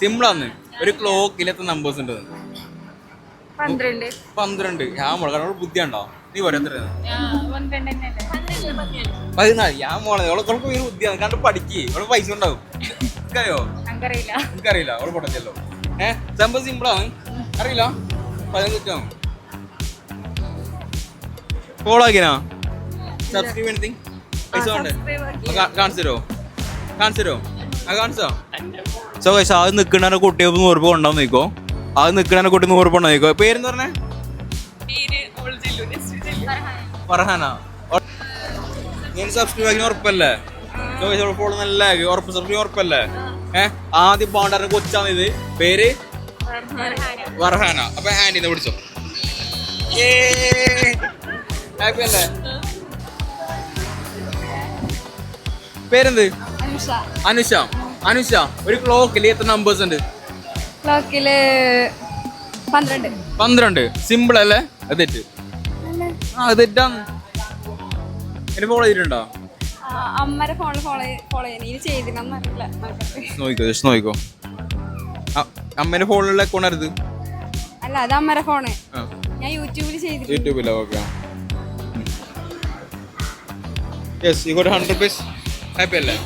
സിമ്പിളാന്ന്. ഒരു ക്ലോക്കിൽ എത്ര നമ്പേഴ്സ് ഉണ്ട് പന്ത്രണ്ട്. പന്ത്രണ്ട്. ഞാൻ മോളെ കാരണം ബുദ്ധിയുണ്ടോ? നീ പറയാം എത്ര പന്ത്രണ്ട് തന്നെയല്ലേ പതിനാല്. ഞാൻ മോളെ അവളെ ഒരു ഭയങ്കര ബുദ്ധിയാണ്. കണ്ട് പഠിക്കേ. അവളെ പൈസ ഉണ്ടാവും. എനിക്കറിയോ? എനിക്കറിയില്ല. അവൾ പഠിച്ചല്ലോ ഏഹ് സംഭവം സിമ്പിളാണ് അറിയില്ല. പതിനഞ്ചാണ് ഫോളോ ആക്കിനാ? സബ്സ്ക്രൈബ് എനിത്തിങ് പൈസ വേണ്ടേ? കാണിച്ചു തരുമോ കാണിച്ചു തരുമോ സോ ഗൈസ് അത് നിൽക്കണ കുട്ടി നൂറ് രൂപ ഉണ്ടാവും നോക്കോ? അത് നിൽക്കണ കുട്ടി നൂറ് ഉണ്ടാവും നോക്കോ? പേരെന്ന് പറഞ്ഞേ? സബ്സ്ക്രൈബ് ഉറപ്പല്ലേ? നല്ല ഉറപ്പല്ലേ? ഇത്. പേര്? പേരെന്ത്? അനുഷ. അനുഷ ഒരു ക്ലോക്കിൽ എത്ര നമ്പേഴ്സ് ഉണ്ട്? ക്ലോക്കിൽ പന്ത്രണ്ട്. പന്ത്രണ്ട്. സിമ്പിൾ അല്ലേ? അത് തെറ്റ്. ആ അത് എന്നെ ഫോളോ ചെയ്തിട്ടുണ്ടോ? അമ്മരെ ഫോണിൽ ഫോളോ ഫോളോ ചെയ്യാൻ ഇനി ചെയ്തില്ലെന്ന് അറിയില്ല. നോക്കട്ടെ നോക്കിക്കോ ജസ്റ്റ് നോക്കിക്കോ. അമ്മേന്റെ ഫോണിലുള്ള അക്കൗണ്ട് അല്ല അത് അമ്മരെ ഫോണ് ഞാൻ യൂട്യൂബിൽ ചെയ്തിട്ടുണ്ട്. യൂട്യൂബിലോ okay yes you got hundred rupees happy അല്ലേ